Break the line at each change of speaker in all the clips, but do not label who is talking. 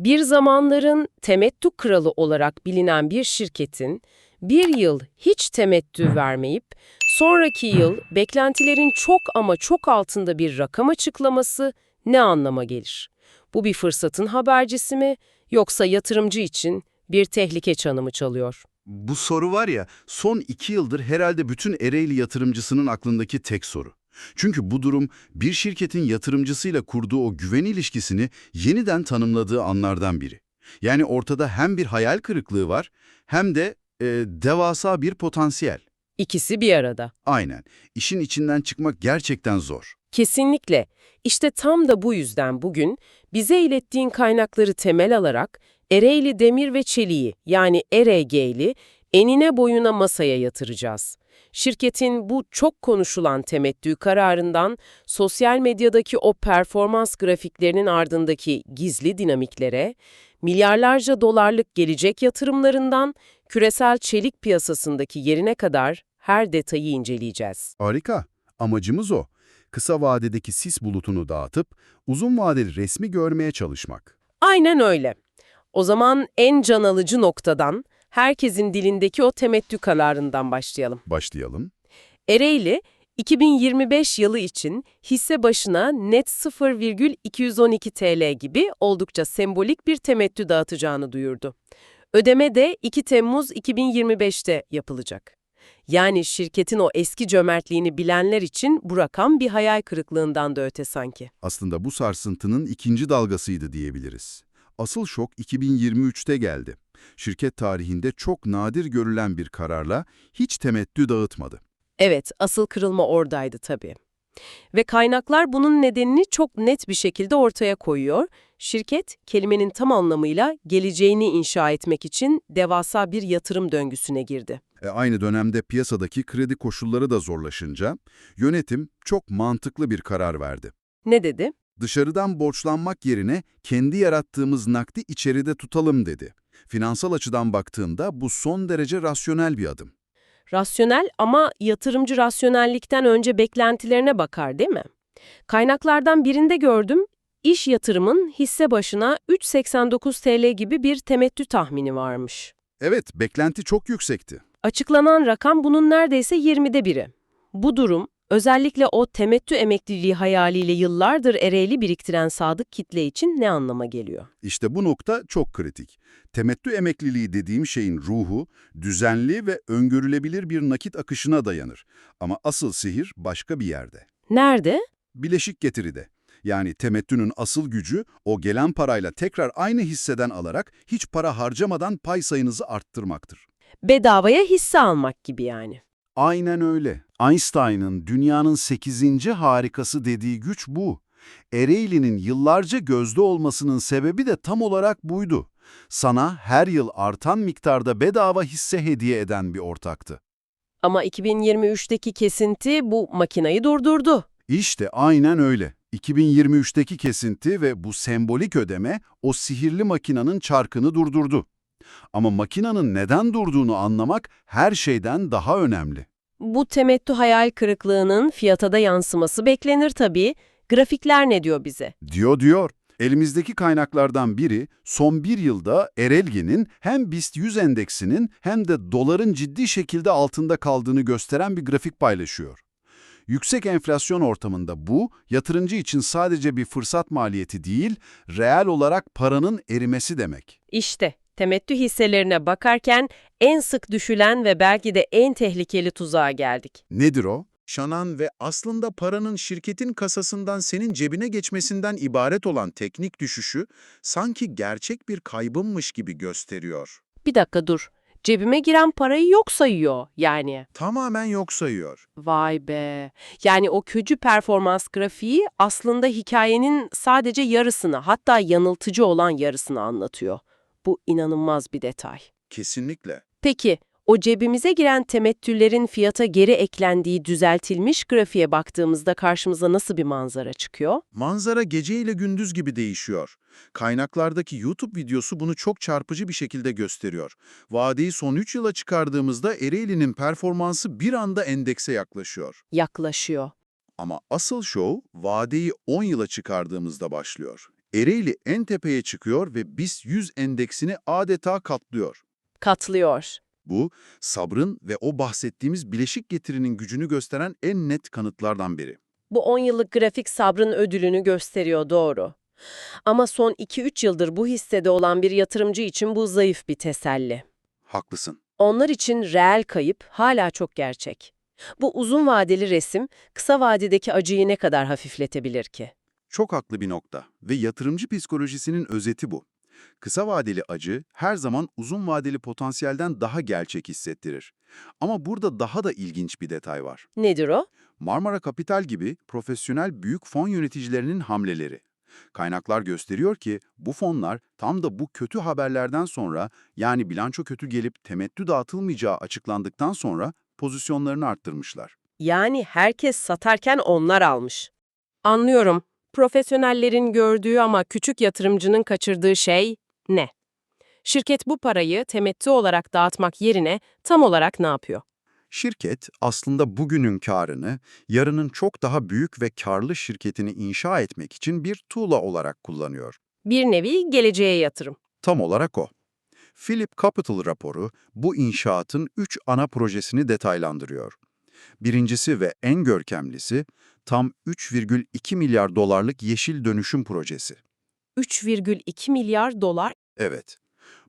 Bir zamanların temettü kralı olarak bilinen bir şirketin bir yıl hiç temettü vermeyip sonraki yıl beklentilerin çok ama çok altında bir rakam açıklaması ne anlama gelir? Bu bir fırsatın habercisi mi yoksa yatırımcı için bir tehlike çanı mı çalıyor?
Bu soru var ya, son iki yıldır herhalde bütün Ereğli yatırımcısının aklındaki tek soru. Çünkü bu durum bir şirketin yatırımcısıyla kurduğu o güven ilişkisini yeniden tanımladığı anlardan biri. Yani ortada hem bir hayal kırıklığı var hem de e, devasa bir potansiyel.
İkisi bir arada.
Aynen. İşin içinden çıkmak gerçekten zor.
Kesinlikle. İşte tam da bu yüzden bugün bize ilettiğin kaynakları temel alarak Ereğli Demir ve Çeliği yani ERG'li enine boyuna masaya yatıracağız. Şirketin bu çok konuşulan temettü kararından sosyal medyadaki o performans grafiklerinin ardındaki gizli dinamiklere, milyarlarca dolarlık gelecek yatırımlarından küresel çelik piyasasındaki yerine kadar her detayı inceleyeceğiz.
Harika. Amacımız o. Kısa vadedeki sis bulutunu dağıtıp uzun vadeli resmi görmeye çalışmak.
Aynen öyle. O zaman en can alıcı noktadan, herkesin dilindeki o temettü kararından başlayalım.
Başlayalım.
Ereğli, 2025 yılı için hisse başına net 0,212 TL gibi oldukça sembolik bir temettü dağıtacağını duyurdu. Ödeme de 2 Temmuz 2025'te yapılacak. Yani şirketin o eski cömertliğini bilenler için bu rakam bir hayal kırıklığından da öte sanki.
Aslında bu sarsıntının ikinci dalgasıydı diyebiliriz. Asıl şok 2023'te geldi. Şirket tarihinde çok nadir görülen bir kararla hiç temettü dağıtmadı.
Evet, asıl kırılma oradaydı tabii. Ve kaynaklar bunun nedenini çok net bir şekilde ortaya koyuyor. Şirket, kelimenin tam anlamıyla geleceğini inşa etmek için devasa bir yatırım döngüsüne girdi.
E, aynı dönemde piyasadaki kredi koşulları da zorlaşınca yönetim çok mantıklı bir karar verdi.
Ne dedi?
Dışarıdan borçlanmak yerine kendi yarattığımız nakdi içeride tutalım dedi. Finansal açıdan baktığında bu son derece rasyonel bir adım.
Rasyonel ama yatırımcı rasyonellikten önce beklentilerine bakar değil mi? Kaynaklardan birinde gördüm, iş yatırımın hisse başına 3.89 TL gibi bir temettü tahmini varmış.
Evet, beklenti çok yüksekti.
Açıklanan rakam bunun neredeyse 20'de biri. Bu durum, özellikle o temettü emekliliği hayaliyle yıllardır ereğli biriktiren sadık kitle için ne anlama geliyor?
İşte bu nokta çok kritik. Temettü emekliliği dediğim şeyin ruhu, düzenli ve öngörülebilir bir nakit akışına dayanır. Ama asıl sihir başka bir yerde.
Nerede?
Bileşik getiride. Yani temettünün asıl gücü o gelen parayla tekrar aynı hisseden alarak hiç para harcamadan pay sayınızı arttırmaktır.
Bedavaya hisse almak gibi yani.
Aynen öyle. Einstein'ın dünyanın 8. harikası dediği güç bu. Ereğli'nin yıllarca gözde olmasının sebebi de tam olarak buydu. Sana her yıl artan miktarda bedava hisse hediye eden bir ortaktı.
Ama 2023'teki kesinti bu makinayı durdurdu.
İşte aynen öyle. 2023'teki kesinti ve bu sembolik ödeme o sihirli makinanın çarkını durdurdu. Ama makinanın neden durduğunu anlamak her şeyden daha önemli.
Bu temettü hayal kırıklığının fiyata da yansıması beklenir tabii. Grafikler ne diyor bize?
Diyor diyor. Elimizdeki kaynaklardan biri son bir yılda Erelgi'nin hem BIST 100 endeksinin hem de doların ciddi şekilde altında kaldığını gösteren bir grafik paylaşıyor. Yüksek enflasyon ortamında bu, yatırımcı için sadece bir fırsat maliyeti değil, reel olarak paranın erimesi demek.
İşte temettü hisselerine bakarken en sık düşülen ve belki de en tehlikeli tuzağa geldik.
Nedir o?
yaşanan ve aslında paranın şirketin kasasından senin cebine geçmesinden ibaret olan teknik düşüşü sanki gerçek bir kaybınmış gibi gösteriyor.
Bir dakika dur. Cebime giren parayı yok sayıyor yani.
Tamamen yok sayıyor.
Vay be. Yani o kötü performans grafiği aslında hikayenin sadece yarısını hatta yanıltıcı olan yarısını anlatıyor. Bu inanılmaz bir detay.
Kesinlikle.
Peki o cebimize giren temettüllerin fiyata geri eklendiği düzeltilmiş grafiğe baktığımızda karşımıza nasıl bir manzara çıkıyor?
Manzara gece ile gündüz gibi değişiyor. Kaynaklardaki YouTube videosu bunu çok çarpıcı bir şekilde gösteriyor. Vadeyi son 3 yıla çıkardığımızda Ereğli'nin performansı bir anda endekse yaklaşıyor.
Yaklaşıyor.
Ama asıl şov vadeyi 10 yıla çıkardığımızda başlıyor.
Ereğli en tepeye çıkıyor ve BIST 100 endeksini adeta katlıyor.
Katlıyor.
Bu, sabrın ve o bahsettiğimiz bileşik getirinin gücünü gösteren en net kanıtlardan biri.
Bu 10 yıllık grafik sabrın ödülünü gösteriyor doğru. Ama son 2-3 yıldır bu hissede olan bir yatırımcı için bu zayıf bir teselli.
Haklısın.
Onlar için reel kayıp hala çok gerçek. Bu uzun vadeli resim kısa vadedeki acıyı ne kadar hafifletebilir ki?
Çok haklı bir nokta ve yatırımcı psikolojisinin özeti bu. Kısa vadeli acı her zaman uzun vadeli potansiyelden daha gerçek hissettirir. Ama burada daha da ilginç bir detay var.
Nedir o?
Marmara Kapital gibi profesyonel büyük fon yöneticilerinin hamleleri. Kaynaklar gösteriyor ki bu fonlar tam da bu kötü haberlerden sonra yani bilanço kötü gelip temettü dağıtılmayacağı açıklandıktan sonra pozisyonlarını arttırmışlar.
Yani herkes satarken onlar almış. Anlıyorum. Profesyonellerin gördüğü ama küçük yatırımcının kaçırdığı şey ne? Şirket bu parayı temettü olarak dağıtmak yerine tam olarak ne yapıyor?
Şirket aslında bugünün karını yarının çok daha büyük ve karlı şirketini inşa etmek için bir tuğla olarak kullanıyor.
Bir nevi geleceğe yatırım.
Tam olarak o. Philip Capital raporu bu inşaatın üç ana projesini detaylandırıyor. Birincisi ve en görkemlisi tam 3,2 milyar dolarlık yeşil dönüşüm projesi.
3,2 milyar dolar
Evet,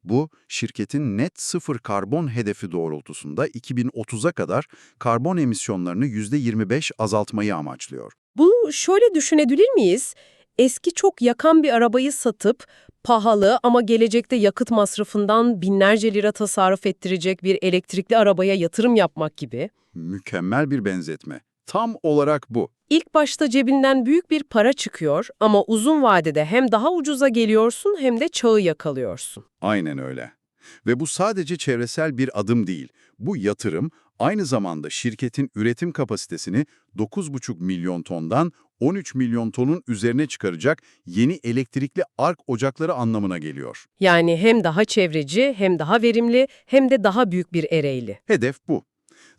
bu şirketin net sıfır karbon hedefi doğrultusunda 2030'a kadar karbon emisyonlarını %25 azaltmayı amaçlıyor.
Bu şöyle düşünebilir miyiz? Eski çok yakan bir arabayı satıp pahalı ama gelecekte yakıt masrafından binlerce lira tasarruf ettirecek bir elektrikli arabaya yatırım yapmak gibi.
Mükemmel bir benzetme. Tam olarak bu.
İlk başta cebinden büyük bir para çıkıyor ama uzun vadede hem daha ucuza geliyorsun hem de çağı yakalıyorsun.
Aynen öyle. Ve bu sadece çevresel bir adım değil. Bu yatırım aynı zamanda şirketin üretim kapasitesini 9,5 milyon tondan 13 milyon tonun üzerine çıkaracak yeni elektrikli ark ocakları anlamına geliyor.
Yani hem daha çevreci, hem daha verimli, hem de daha büyük bir ereğli.
Hedef bu.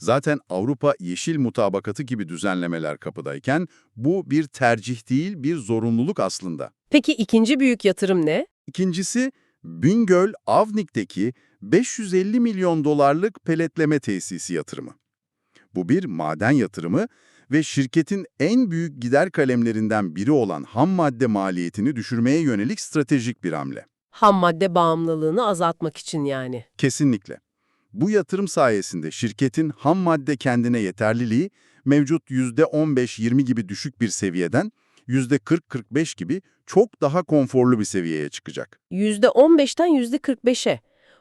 Zaten Avrupa Yeşil Mutabakatı gibi düzenlemeler kapıdayken bu bir tercih değil bir zorunluluk aslında.
Peki ikinci büyük yatırım ne?
İkincisi, Bingöl Avnik'teki 550 milyon dolarlık peletleme tesisi yatırımı. Bu bir maden yatırımı ve şirketin en büyük gider kalemlerinden biri olan ham madde maliyetini düşürmeye yönelik stratejik bir hamle.
Ham madde bağımlılığını azaltmak için yani.
Kesinlikle. Bu yatırım sayesinde şirketin ham madde kendine yeterliliği mevcut %15-20 gibi düşük bir seviyeden %40-45 gibi çok daha konforlu bir seviyeye çıkacak.
%15'ten %45'e.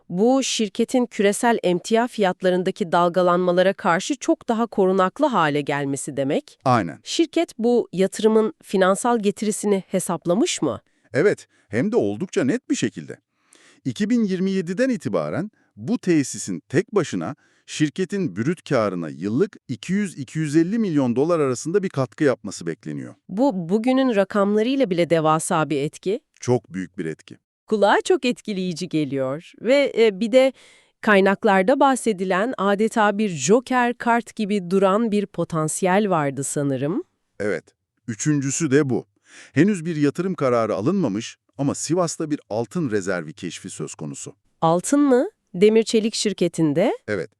Bu şirketin küresel emtia fiyatlarındaki dalgalanmalara karşı çok daha korunaklı hale gelmesi demek.
Aynen.
Şirket bu yatırımın finansal getirisini hesaplamış mı?
Evet, hem de oldukça net bir şekilde. 2027'den itibaren bu tesisin tek başına şirketin brüt karına yıllık 200-250 milyon dolar arasında bir katkı yapması bekleniyor.
Bu bugünün rakamlarıyla bile devasa bir etki.
Çok büyük bir etki.
Kulağa çok etkileyici geliyor ve e, bir de kaynaklarda bahsedilen adeta bir joker kart gibi duran bir potansiyel vardı sanırım.
Evet, üçüncüsü de bu. Henüz bir yatırım kararı alınmamış ama Sivas'ta bir altın rezervi keşfi söz konusu.
Altın mı? Demir Çelik şirketinde?
Evet,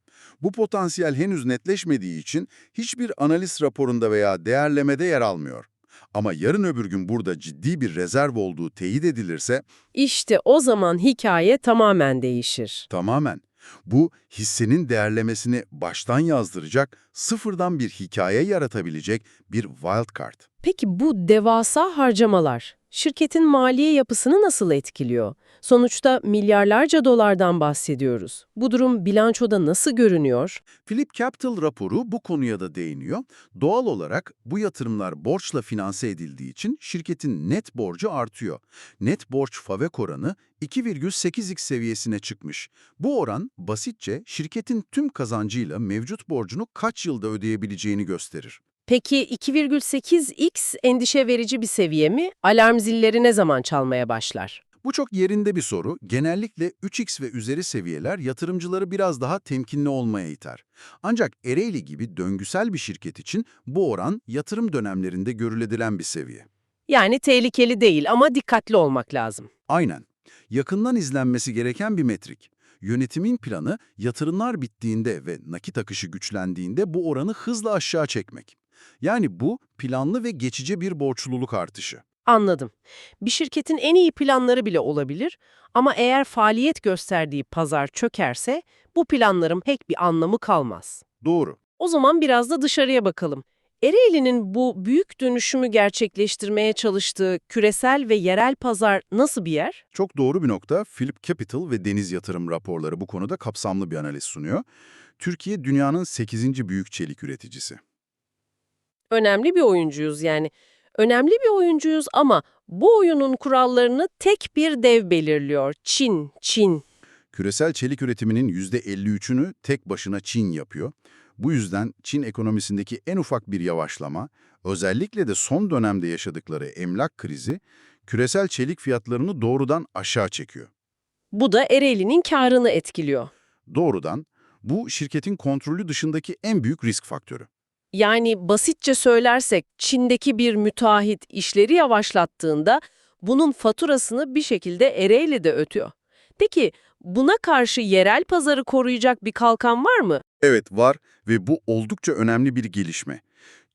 bu potansiyel henüz netleşmediği için hiçbir analiz raporunda veya değerlemede yer almıyor. Ama yarın öbür gün burada ciddi bir rezerv olduğu teyit edilirse
İşte o zaman hikaye tamamen değişir.
tamamen bu hissenin değerlemesini baştan yazdıracak, sıfırdan bir hikaye yaratabilecek bir wildcard.
Peki bu devasa harcamalar şirketin maliye yapısını nasıl etkiliyor? Sonuçta milyarlarca dolardan bahsediyoruz. Bu durum bilançoda nasıl görünüyor?
Philip Capital raporu bu konuya da değiniyor. Doğal olarak bu yatırımlar borçla finanse edildiği için şirketin net borcu artıyor. Net borç FAVÖK oranı 2,8x seviyesine çıkmış. Bu oran basitçe şirketin tüm kazancıyla mevcut borcunu kaç yılda ödeyebileceğini gösterir.
Peki 2,8x endişe verici bir seviye mi? Alarm zilleri ne zaman çalmaya başlar?
Bu çok yerinde bir soru. Genellikle 3x ve üzeri seviyeler yatırımcıları biraz daha temkinli olmaya iter. Ancak Ereğli gibi döngüsel bir şirket için bu oran yatırım dönemlerinde görüledilen bir seviye.
Yani tehlikeli değil ama dikkatli olmak lazım.
Aynen. Yakından izlenmesi gereken bir metrik. Yönetimin planı yatırımlar bittiğinde ve nakit akışı güçlendiğinde bu oranı hızla aşağı çekmek. Yani bu planlı ve geçici bir borçluluk artışı.
Anladım. Bir şirketin en iyi planları bile olabilir ama eğer faaliyet gösterdiği pazar çökerse bu planların pek bir anlamı kalmaz.
Doğru.
O zaman biraz da dışarıya bakalım. Ereğli'nin bu büyük dönüşümü gerçekleştirmeye çalıştığı küresel ve yerel pazar nasıl bir yer?
Çok doğru bir nokta. Philip Capital ve Deniz Yatırım raporları bu konuda kapsamlı bir analiz sunuyor. Türkiye dünyanın 8. büyük çelik üreticisi.
Önemli bir oyuncuyuz yani. Önemli bir oyuncuyuz ama bu oyunun kurallarını tek bir dev belirliyor. Çin, Çin.
Küresel çelik üretiminin %53'ünü tek başına Çin yapıyor. Bu yüzden Çin ekonomisindeki en ufak bir yavaşlama, özellikle de son dönemde yaşadıkları emlak krizi, küresel çelik fiyatlarını doğrudan aşağı çekiyor.
Bu da Ereğli'nin karını etkiliyor.
Doğrudan, bu şirketin kontrolü dışındaki en büyük risk faktörü.
Yani basitçe söylersek Çin'deki bir müteahhit işleri yavaşlattığında bunun faturasını bir şekilde Ereğli'de ötüyor. Peki buna karşı yerel pazarı koruyacak bir kalkan var mı?
Evet var ve bu oldukça önemli bir gelişme.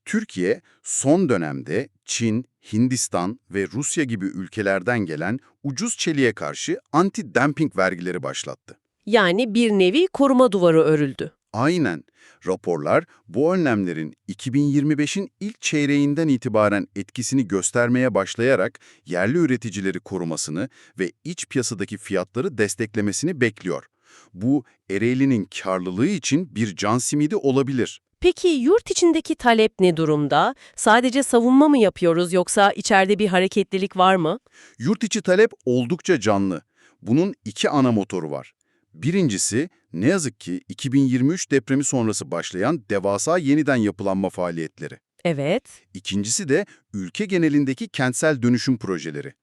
Türkiye son dönemde Çin, Hindistan ve Rusya gibi ülkelerden gelen ucuz çeliğe karşı anti-dumping vergileri başlattı.
Yani bir nevi koruma duvarı örüldü.
Aynen. Raporlar bu önlemlerin 2025'in ilk çeyreğinden itibaren etkisini göstermeye başlayarak yerli üreticileri korumasını ve iç piyasadaki fiyatları desteklemesini bekliyor. Bu Ereğli'nin karlılığı için bir can simidi olabilir.
Peki yurt içindeki talep ne durumda? Sadece savunma mı yapıyoruz yoksa içeride bir hareketlilik var mı?
Yurt içi talep oldukça canlı. Bunun iki ana motoru var. Birincisi, ne yazık ki 2023 depremi sonrası başlayan devasa yeniden yapılanma faaliyetleri.
Evet.
İkincisi de ülke genelindeki kentsel dönüşüm projeleri.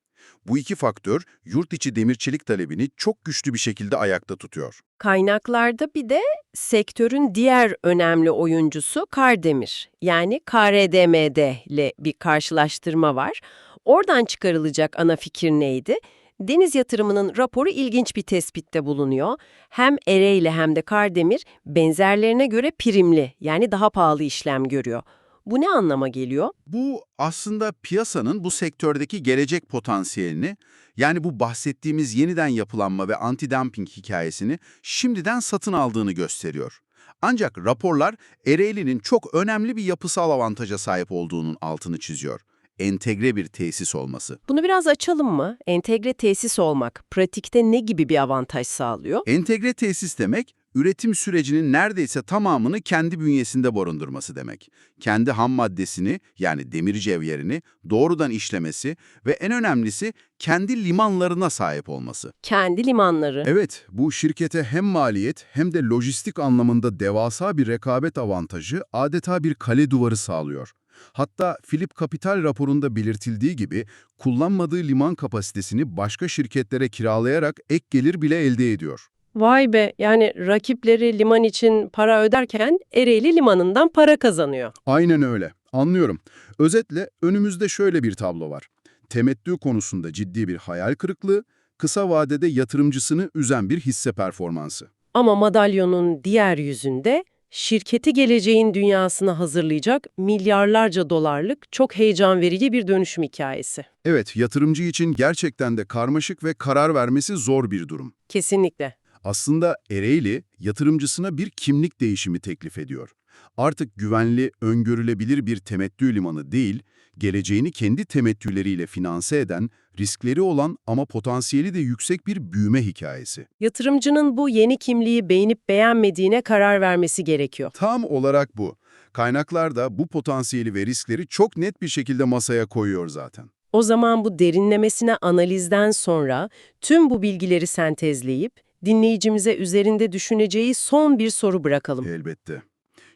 Bu iki faktör yurt içi demir çelik talebini çok güçlü bir şekilde ayakta tutuyor.
Kaynaklarda bir de sektörün diğer önemli oyuncusu Kardemir yani KRDMD ile bir karşılaştırma var. Oradan çıkarılacak ana fikir neydi? Deniz yatırımının raporu ilginç bir tespitte bulunuyor. Hem Ereğli hem de Kardemir benzerlerine göre primli yani daha pahalı işlem görüyor. Bu ne anlama geliyor?
Bu aslında piyasanın bu sektördeki gelecek potansiyelini, yani bu bahsettiğimiz yeniden yapılanma ve anti-dumping hikayesini şimdiden satın aldığını gösteriyor. Ancak raporlar Ereğli'nin çok önemli bir yapısal avantaja sahip olduğunun altını çiziyor. Entegre bir tesis olması.
Bunu biraz açalım mı? Entegre tesis olmak pratikte ne gibi bir avantaj sağlıyor?
Entegre tesis demek, üretim sürecinin neredeyse tamamını kendi bünyesinde barındırması demek. Kendi ham maddesini, yani demir cevherini doğrudan işlemesi ve en önemlisi kendi limanlarına sahip olması.
Kendi limanları.
Evet, bu şirkete hem maliyet hem de lojistik anlamında devasa bir rekabet avantajı adeta bir kale duvarı sağlıyor. Hatta Philip Capital raporunda belirtildiği gibi kullanmadığı liman kapasitesini başka şirketlere kiralayarak ek gelir bile elde ediyor.
Vay be yani rakipleri liman için para öderken Ereğli limanından para kazanıyor.
Aynen öyle. Anlıyorum. Özetle önümüzde şöyle bir tablo var. Temettü konusunda ciddi bir hayal kırıklığı, kısa vadede yatırımcısını üzen bir hisse performansı.
Ama madalyonun diğer yüzünde şirketi geleceğin dünyasına hazırlayacak milyarlarca dolarlık çok heyecan verici bir dönüşüm hikayesi.
Evet, yatırımcı için gerçekten de karmaşık ve karar vermesi zor bir durum.
Kesinlikle.
Aslında Ereğli, yatırımcısına bir kimlik değişimi teklif ediyor. Artık güvenli, öngörülebilir bir temettü limanı değil, geleceğini kendi temettüleriyle finanse eden, riskleri olan ama potansiyeli de yüksek bir büyüme hikayesi.
Yatırımcının bu yeni kimliği beğenip beğenmediğine karar vermesi gerekiyor.
Tam olarak bu. Kaynaklar da bu potansiyeli ve riskleri çok net bir şekilde masaya koyuyor zaten.
O zaman bu derinlemesine analizden sonra tüm bu bilgileri sentezleyip dinleyicimize üzerinde düşüneceği son bir soru bırakalım.
Elbette.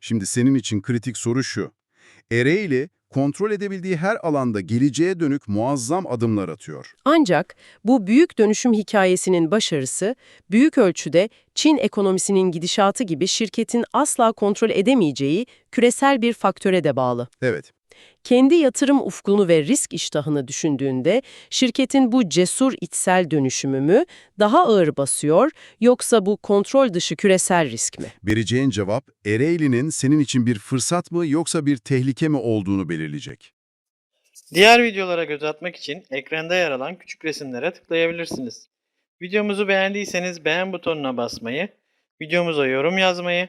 Şimdi senin için kritik soru şu. Ereğli, kontrol edebildiği her alanda geleceğe dönük muazzam adımlar atıyor.
Ancak bu büyük dönüşüm hikayesinin başarısı büyük ölçüde Çin ekonomisinin gidişatı gibi şirketin asla kontrol edemeyeceği küresel bir faktöre de bağlı.
Evet,
Kendi yatırım ufkunu ve risk iştahını düşündüğünde şirketin bu cesur içsel dönüşümü mü daha ağır basıyor yoksa bu kontrol dışı küresel risk mi?
Vereceğin cevap Ereğli'nin senin için bir fırsat mı yoksa bir tehlike mi olduğunu belirleyecek.
Diğer videolara göz atmak için ekranda yer alan küçük resimlere tıklayabilirsiniz. Videomuzu beğendiyseniz beğen butonuna basmayı, videomuza yorum yazmayı